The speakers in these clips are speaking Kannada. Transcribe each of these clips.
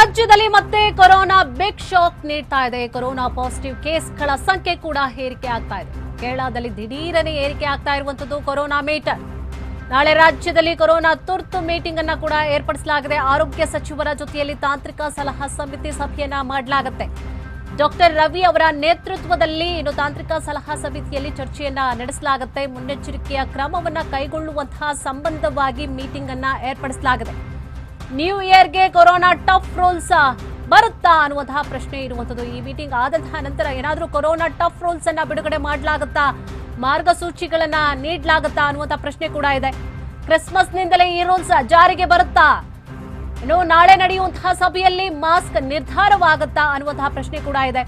ರಾಜ್ಯದಲ್ಲಿ ಮತ್ತೆ ಕೊರೋನಾ ಬಿಗ್ ಶಾಕ್ ನೀಡ್ತಾ ಇದೆ. ಕೊರೋನಾ ಪಾಸಿಟಿವ್ ಕೇಸ್ಗಳ ಸಂಖ್ಯೆ ಕೂಡ ಏರಿಕೆ ಆಗ್ತಾ ಇದೆ. ಕೇರಳದಲ್ಲಿ ದಿಢೀರನೇ ಏರಿಕೆ ಆಗ್ತಾ ಇರುವಂತದ್ದು ಕೊರೋನಾ ಮೀಟರ್. ನಾಳೆ ರಾಜ್ಯದಲ್ಲಿ ಕೊರೋನಾ ತುರ್ತು ಮೀಟಿಂಗ್ ಅನ್ನ ಕೂಡ ಏರ್ಪಡಿಸಲಾಗಿದೆ. ಆರೋಗ್ಯ ಸಚಿವರ ಜೊತೆಯಲ್ಲಿ ತಾಂತ್ರಿಕ ಸಲಹಾ ಸಮಿತಿ ಸಭೆಯನ್ನ ಮಾಡಲಾಗುತ್ತೆ. ಡಾಕ್ಟರ್ ರವಿ ಅವರ ನೇತೃತ್ವದಲ್ಲಿ ಇನ್ನು ತಾಂತ್ರಿಕ ಸಲಹಾ ಸಮಿತಿಯಲ್ಲಿ ಚರ್ಚೆಯನ್ನ ನಡೆಸಲಾಗುತ್ತೆ. ಮುನ್ನೆಚ್ಚರಿಕೆಯ ಕ್ರಮವನ್ನ ಕೈಗೊಳ್ಳುವಂತಹ ಸಂಬಂಧವಾಗಿ ಮೀಟಿಂಗ್ ಅನ್ನ ಏರ್ಪಡಿಸಲಾಗಿದೆ. ನ್ಯೂ ಇಯರ್ಗೆ ಕೊರೋನಾ ಟಫ್ ರೂಲ್ಸ್ ಬರುತ್ತಾ ಅನ್ನುವಂತಹ ಪ್ರಶ್ನೆ ಇರುವಂತದ್ದು ಈ ಮೀಟಿಂಗ್ ಆದಂತಹ ನಂತರ ಏನಾದರೂ ಕೊರೋನಾ ಟಫ್ ರೂಲ್ಸ್ ಅನ್ನ ಬಿಡುಗಡೆ ಮಾಡಲಾಗುತ್ತಾ? ಮಾರ್ಗಸೂಚಿಗಳನ್ನ ನೀಡಲಾಗುತ್ತಾ ಅನ್ನುವಂತಹ ಪ್ರಶ್ನೆ ಕೂಡ ಇದೆ. ಕ್ರಿಸ್ಮಸ್ ನಿಂದಲೇ ಈ ರೂಲ್ಸ್ ಜಾರಿಗೆ ಬರುತ್ತಾ? ಇನ್ನು ನಾಳೆ ನಡೆಯುವಂತಹ ಸಭೆಯಲ್ಲಿ ಮಾಸ್ಕ್ ನಿರ್ಧಾರವಾಗುತ್ತಾ ಅನ್ನುವಂತಹ ಪ್ರಶ್ನೆ ಕೂಡ ಇದೆ.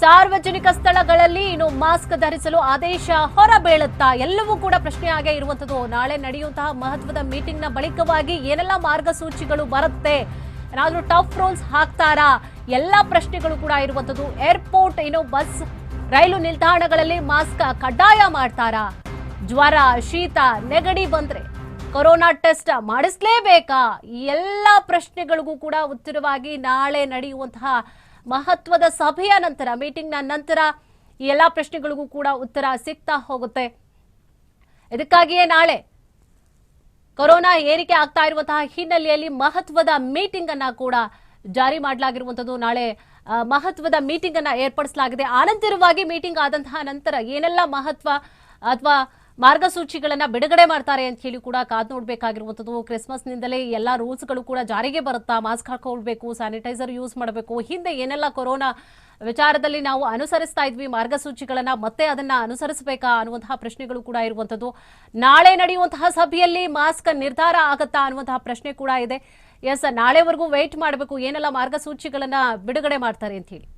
ಸಾರ್ವಜನಿಕ ಸ್ಥಳಗಳಲ್ಲಿ ಇನ್ನು ಮಾಸ್ಕ್ ಧರಿಸಲು ಆದೇಶ ಹೊರಬೀಳುತ್ತಾ ಎಲ್ಲವೂ ಕೂಡ ಪ್ರಶ್ನೆ ಪ್ರಶ್ನೆಯಾಗೇ ಇರುವಂತದ್ದು ನಾಳೆ ನಡೆಯುವಂತಹ ಮಹತ್ವದ ಮೀಟಿಂಗ್ನ ಬಳಿಕವಾಗಿ ಏನೆಲ್ಲ ಮಾರ್ಗಸೂಚಿಗಳು ಬರುತ್ತೆ? ಏನಾದ್ರೂ ಟಫ್ ರೂಲ್ಸ್ ಹಾಕ್ತಾರಾ? ಎಲ್ಲ ಪ್ರಶ್ನೆಗಳು ಕೂಡ ಇರುವಂತದ್ದು ಏರ್ಪೋರ್ಟ್ ಇನ್ನು ಬಸ್, ರೈಲು ನಿಲ್ದಾಣಗಳಲ್ಲಿ ಮಾಸ್ಕ್ ಕಡ್ಡಾಯ ಮಾಡ್ತಾರಾ? ಜ್ವರ, ಶೀತ, ನೆಗಡಿ ಬಂದ್ರೆ ಕೊರೋನಾ ಟೆಸ್ಟ್ ಮಾಡಿಸ್ಲೇಬೇಕಾ? ಎಲ್ಲ ಪ್ರಶ್ನೆಗಳಿಗೂ ಕೂಡ ಉತ್ತರವಾಗಿ ನಾಳೆ ನಡೆಯುವಂತಹ ಮಹತ್ವದ ಸಭೆಯ ನಂತರ ಮೀಟಿಂಗ್ನ ನಂತರ ಈ ಎಲ್ಲ ಪ್ರಶ್ನೆಗಳಿಗೂ ಕೂಡ ಉತ್ತರ ಸಿಗ್ತಾ ಹೋಗುತ್ತೆ. ಇದಕ್ಕಾಗಿಯೇ ನಾಳೆ ಕೊರೋನಾ ಏರಿಕೆ ಆಗ್ತಾ ಇರುವಂತಹ ಹಿನ್ನೆಲೆಯಲ್ಲಿ ಮಹತ್ವದ ಮೀಟಿಂಗ್ ಅನ್ನ ಕೂಡ ಜಾರಿ ಮಾಡಲಾಗಿರುವಂಥದ್ದು. ನಾಳೆ ಮಹತ್ವದ ಮೀಟಿಂಗ್ ಅನ್ನ ಏರ್ಪಡಿಸಲಾಗಿದೆ. ಆನಂತರವಾಗಿ ಮೀಟಿಂಗ್ ಆದಂತಹ ನಂತರ ಏನೆಲ್ಲ ಮಹತ್ವ ಅಥವಾ ಮಾರ್ಗಸೂಚಿಗಳನ್ನ ಬಿಡುಗಡೆ ಮಾಡ್ತಾರೆ ಅಂತ ಹೇಳಿ ಕೂಡ ಕಾದು ನೋಡ್ಬೇಕಾಗಿರುವಂತದ್ದು ಕ್ರಿಸ್ಮಸ್ ನಿಂದಲೇ ಎಲ್ಲಾ ರೂಲ್ಸ್ಗಳು ಕೂಡ ಜಾರಿಗೆ ಬರುತ್ತಾ? ಮಾಸ್ಕ್ ಹಾಕೊಳ್ಬೇಕು ಸ್ಯಾನಿಟೈಸರ್ ಯೂಸ್ ಮಾಡಬೇಕು. ಹಿಂದೆ ಏನೆಲ್ಲ ಕೊರೋನಾ ವಿಚಾರದಲ್ಲಿ ನಾವು ಅನುಸರಿಸ್ತಾ ಇದ್ವಿ, ಮಾರ್ಗಸೂಚಿಗಳನ್ನ ಮತ್ತೆ ಅದನ್ನ ಅನುಸರಿಸಬೇಕಾ ಅನ್ನುವಂತಹ ಪ್ರಶ್ನೆಗಳು ಕೂಡ ಇರುವಂತದ್ದು ನಾಳೆ ನಡೆಯುವಂತಹ ಸಭೆಯಲ್ಲಿ ಮಾಸ್ಕ್ ನಿರ್ಧಾರ ಆಗತ್ತಾ ಅನ್ನುವಂತಹ ಪ್ರಶ್ನೆ ಕೂಡ ಇದೆ. ಎಸ್ ನಾಳೆವರೆಗೂ ವೆಯ್ಟ್ ಮಾಡಬೇಕು. ಏನೆಲ್ಲ ಮಾರ್ಗಸೂಚಿಗಳನ್ನ ಬಿಡುಗಡೆ ಮಾಡ್ತಾರೆ ಅಂತ ಹೇಳಿ.